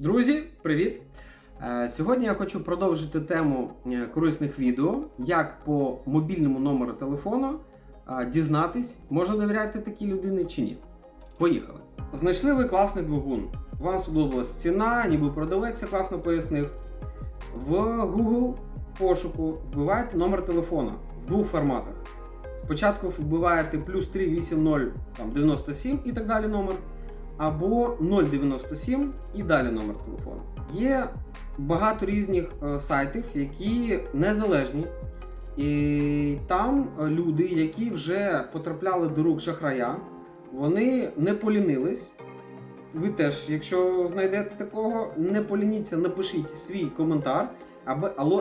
Друзі, привіт! Е, Сьогодні я хочу продовжити тему е, корисних відео, як по мобільному номеру телефону е, дізнатись, можна довіряти такій людині чи ні. Поїхали. Знайшли ви класний двигун. Вам сподобалась ціна, ніби продавець класно пояснив. В Google пошуку вбиваєте номер телефона в двох форматах. Спочатку вбиваєте плюс 380 там, 97 і так далі номер або 097 і далі номер телефону. Є багато різних е, сайтів, які незалежні. І там люди, які вже потрапляли до рук шахрая, вони не полінились. Ви теж, якщо знайдете такого, не полініться, напишіть свій коментар,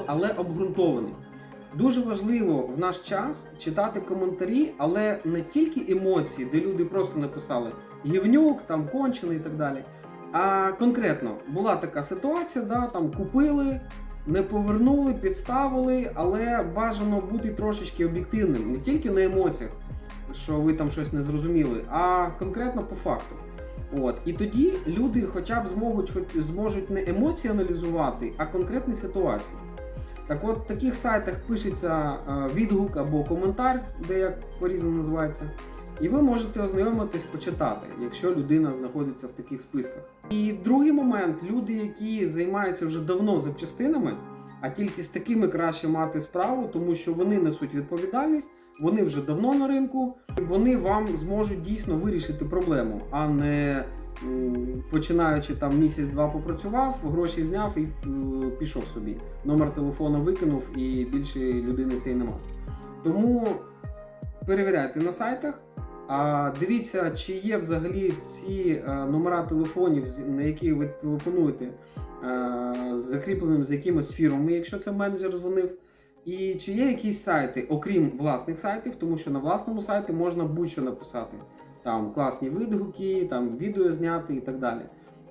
але обґрунтований. Дуже важливо в наш час читати коментарі, але не тільки емоції, де люди просто написали гівнюк, там кончений і так далі. А конкретно була така ситуація, да, там купили, не повернули, підставили, але бажано бути трошечки об'єктивним, не тільки на емоціях, що ви там щось не зрозуміли, а конкретно по факту. От. І тоді люди хоча б зможуть, зможуть не емоції аналізувати, а конкретні ситуації. Так от в таких сайтах пишеться е, відгук або коментар, де як по-різному називається. І ви можете ознайомитись, почитати, якщо людина знаходиться в таких списках. І другий момент: люди, які займаються вже давно запчастинами, а тільки з такими краще мати справу, тому що вони несуть відповідальність, вони вже давно на ринку, і вони вам зможуть дійсно вирішити проблему, а не починаючи там місяць-два попрацював, гроші зняв і е, пішов собі. Номер телефону викинув і більше людини цієї немає. Тому перевіряйте на сайтах. А дивіться, чи є взагалі ці е, номера телефонів, на які ви телефонуєте, е, закріпленим з якимось фірмами, якщо це менеджер дзвонив. І чи є якісь сайти, окрім власних сайтів, тому що на власному сайті можна будь-що написати. Там класні видгуки, там відео зняти і так далі.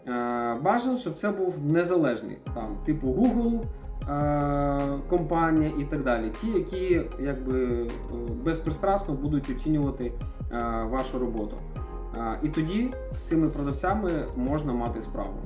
Е, Бажано, щоб це був незалежний, там, типу Google, е, компанія і так далі. Ті, які якби е, безпристрасно будуть оцінювати вашу роботу. І тоді з цими продавцями можна мати справу.